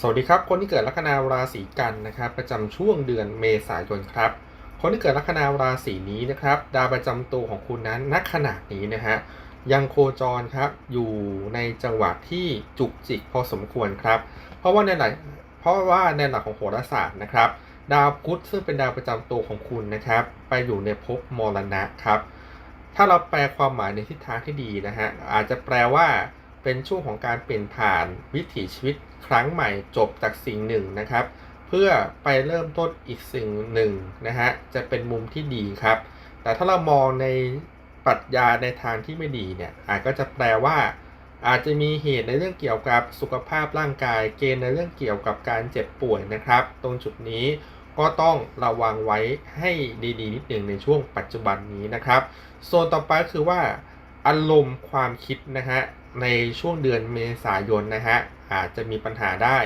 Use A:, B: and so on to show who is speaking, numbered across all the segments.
A: สวัสดีครับ คนที่เกิดลัคนาราศีกันนะครับประจำช่วงเดือนเมษายนครับ คนที่เกิดลัคนาราศีนี้นะครับดาวประจำตัวของคุณนั้นณขณะนี้นะฮะยังโคจรครับอยู่ในจังหวะที่จุกจิกพอสมควรครับ เพราะว่าในหลักเพราะว่าในหลักของโหราศาสตร์นะครับ ดาวพุธซึ่งเป็นดาวประจำตัวของคุณนะครับ ไปอยู่ในภพมรณะครับ ถ้าเราแปลความหมายในทิศทางที่ดีนะฮะอาจจะแปลว่า เป็นช่วงของการเปลี่ยนผ่านวิถีชีวิตครั้งใหม่จบจากสิ่งหนึ่งนะครับ เพื่อไปเริ่มต้นอีกสิ่งหนึ่งนะฮะจะเป็นมุมที่ดีครับ แต่ถ้าเรามองในปรัชญาในทางที่ไม่ดีเนี่ยอาจก็จะแปลว่า อาจจะมีเหตุในเรื่องเกี่ยวกับสุขภาพร่างกาย เกณฑ์ในเรื่องเกี่ยวกับการเจ็บป่วยนะครับ ตรงจุดนี้ก็ต้องระวังไว้ให้ดีๆนิดหนึ่งในช่วงปัจจุบันนี้นะครับส่วนต่อไปคือว่าอารมณ์ความคิดนะฮะ ในช่วงเดือนเมษายนนะฮะอาจจะมีปัญหาได้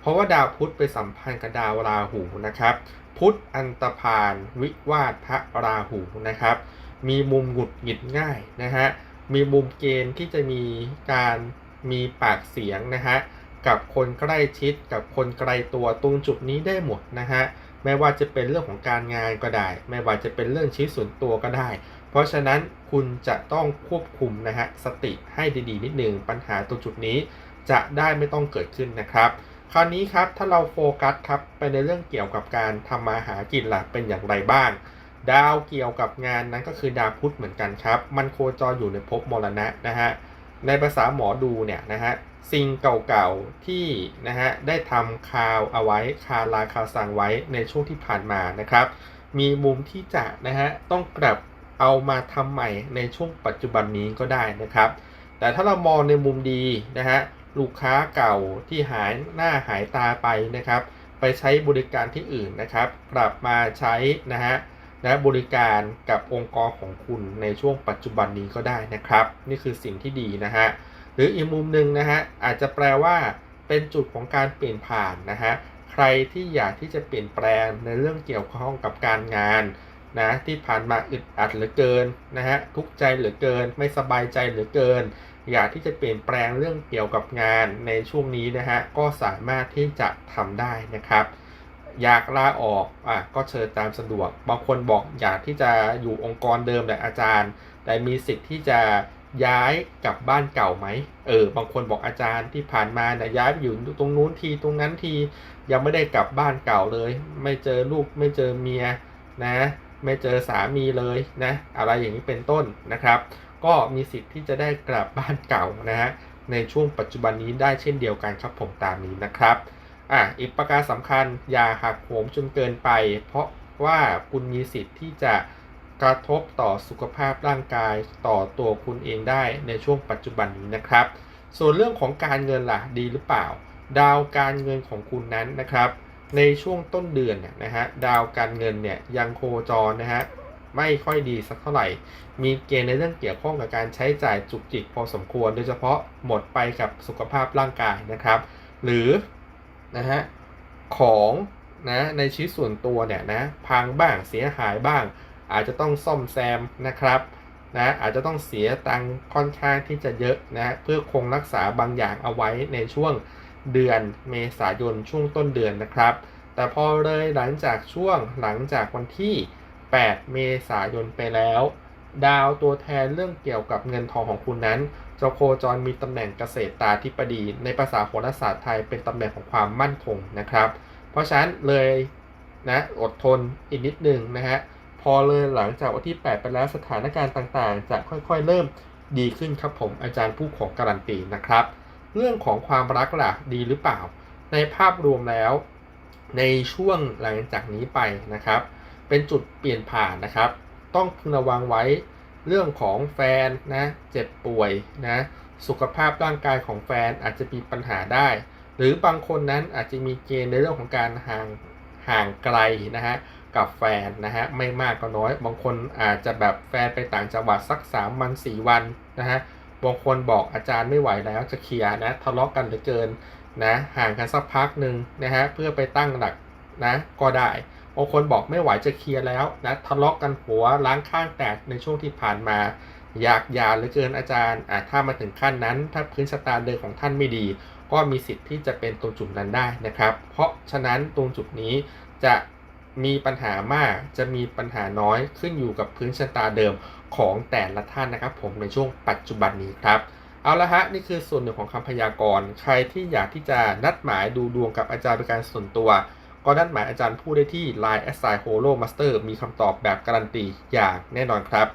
A: เพราะว่าดาวพุธไปสัมพันธ์กับดาวราหูนะครับ พุธอันตพานวิวาทพระราหูนะครับ มีมุมหงุดหงิดง่ายนะฮะมีมุมเกณฑ์ที่จะมีการมีปากเสียงนะฮะกับคนใกล้ชิดกับคนไกลตัวตรงจุดนี้ได้หมดนะฮะไม่ว่าจะเป็นเรื่องของการงานก็ได้ ไม่ว่าจะเป็นเรื่องชีวิตส่วนตัวก็ได้ เพราะฉะนั้นคุณจะต้องควบคุมนะฮะสติให้ดีๆ นิดหนึ่งปัญหาตรงจุดนี้จะได้ไม่ต้องเกิดขึ้นนะครับ คราวนี้ครับถ้าเราโฟกัสครับไปในเรื่องเกี่ยวกับการทำมาหากินหลักเป็นอย่างไรบ้าง ดาวเกี่ยวกับงานนั้นก็คือดาวพุธเหมือนกันครับ มันโคจรอยู่ในภพมรณะนะฮะในภาษาหมอดูเนี่ยนะฮะสิ่งเก่าๆที่นะฮะได้ทำคาวเอาไว้คาลาคาสั่งไว้ในช่วงที่ผ่านมานะครับ มีมุมที่จะนะฮะต้องกลับ เอามาทำใหม่ในช่วงปัจจุบันนี้ก็ได้นะครับ แต่ถ้าเรามองในมุมดีนะฮะลูกค้าเก่าที่หายหน้าหายตาไปนะครับ ไปใช้บริการที่อื่นนะครับ กลับมาใช้นะฮะนะบริการกับองค์กรของคุณในช่วงปัจจุบันนี้ก็ได้นะครับ นี่คือสิ่งที่ดีนะฮะหรืออีกมุมหนึ่งนะฮะอาจจะแปลว่าเป็นจุดของการเปลี่ยนผ่านนะฮะใครที่อยากที่จะเปลี่ยนแปลงในเรื่องเกี่ยวข้องกับการงาน นะที่ผ่านมาอึดอัดเหลือเกินนะฮะทุกใจเหลือเกิน ไม่สบายใจเหลือเกิน อยากที่จะเปลี่ยนแปลงเรื่องเกี่ยวกับงานในช่วงนี้นะฮะก็สามารถที่จะทำได้นะครับอยากลาออกอะก็เชิญตามสะดวก บางคนบอกอยากที่จะอยู่องค์กรเดิมแบบอาจารย์ แต่มีสิทธิ์ที่จะย้ายกลับบ้านเก่าไหมเออบางคนบอกอาจารย์ที่ผ่านมาเนี่ยย้ายไปอยู่ตรงนู้นทีตรงนั้นทียังไม่ได้กลับบ้านเก่าเลย ไม่เจอลูกไม่เจอเมียนะ ไม่เจอสามีเลยนะอะไรอย่างนี้เป็นต้นนะครับ ก็มีสิทธิ์ที่จะได้กลับบ้านเก่านะฮะในช่วงปัจจุบันนี้ได้เช่นเดียวกันครับผมตามนี้นะครับอะอีกประการสำคัญอย่าหักโหมจนเกินไป เพราะว่าคุณมีสิทธิ์ที่จะกระทบต่อสุขภาพร่างกายต่อตัวคุณเองได้ในช่วงปัจจุบันนี้นะครับ ส่วนเรื่องของการเงินล่ะดีหรือเปล่า ดาวการเงินของคุณนั้นนะครับ ในช่วงต้นเดือนเนี่ยนะฮะดาวการเงินเนี่ยยังโคจรนะฮะไม่ค่อยดีสักเท่าไหร่ มีเกณฑ์ในเรื่องเกี่ยวข้องกับการใช้จ่ายจุกจิกพอสมควร โดยเฉพาะหมดไปกับสุขภาพร่างกายนะครับ หรือนะฮะของนะในชีวิตส่วนตัวเนี่ยนะพังบ้างเสียหายบ้าง อาจจะต้องซ่อมแซมนะครับนะอาจจะต้องเสียตังค์ค่อนข้างที่จะเยอะนะเพื่อคงรักษาบางอย่างเอาไว้ในช่วง เดือนเมษายนช่วงต้นเดือนนะครับ แต่พอเลยหลังจากช่วงหลังจากวันที่ 8 เมษายนไปแล้ว ดาวตัวแทนเรื่องเกี่ยวกับเงินทองของคุณนั้นจะโคจรมีตำแหน่งเกษตรตาธิปดี ในภาษาโหราศาสตร์ไทยเป็นตำแหน่งของความมั่นคงนะครับ เพราะฉะนั้นเลยนะอดทนอีกนิดหนึ่งนะฮะพอเลยหลังจากวันที่ 8 ไปแล้วสถานการณ์ต่างๆ จะค่อยๆ เริ่มดีขึ้นครับผมอาจารย์ผู้ของการันตีนะครับ เรื่องของความรักล่ะดีหรือเปล่า ในภาพรวมแล้ว ในช่วงหลังจากนี้ไปนะครับ เป็นจุดเปลี่ยนผ่านนะครับ ต้องพึงระวังไว้เรื่องของแฟนนะเจ็บป่วยนะสุขภาพร่างกายของแฟนอาจจะมีปัญหาได้ หรือบางคนนั้นอาจจะมีเกณฑ์ในเรื่องของการห่างห่างไกลนะฮะกับแฟนนะฮะไม่มากก็น้อย บางคนอาจจะแบบแฟนไปต่างจังหวัดสัก 3 วัน 4 วันนะฮะ บางคนบอกอาจารย์ไม่ไหวแล้วจะเคลียร์นะทะเลาะกันเหลือเกินนะห่างกันสักพักหนึ่งนะฮะเพื่อไปตั้งหลักนะก็ได้บางคนบอกไม่ไหวจะเคลียร์แล้วนะทะเลาะกันหัวล้างข้างแตกในช่วงที่ผ่านมา อยากยาเหลือเกินอาจารย์อะถ้ามาถึงขั้นนั้น ถ้าพื้นชะตาเดิมของท่านไม่ดี ก็มีสิทธิ์ที่จะเป็นตรงจุดนั้นได้นะครับ เพราะฉะนั้นตรงจุดนี้จะ มีปัญหามากจะมีปัญหาน้อยขึ้นอยู่กับพื้นชะตาเดิมของแต่ละท่านนะครับผมในช่วงปัจจุบันนี้ครับ เอาละฮะ นี่คือส่วนหนึ่งของคำพยากรณ์ ใครที่อยากที่จะนัดหมายดูดวงกับอาจารย์เป็นการส่วนตัว ก็นัดหมายอาจารย์ผู้ได้ที่ Line s i h o l o Master มีคำตอบแบบการันตีอย่างแน่นอนครับ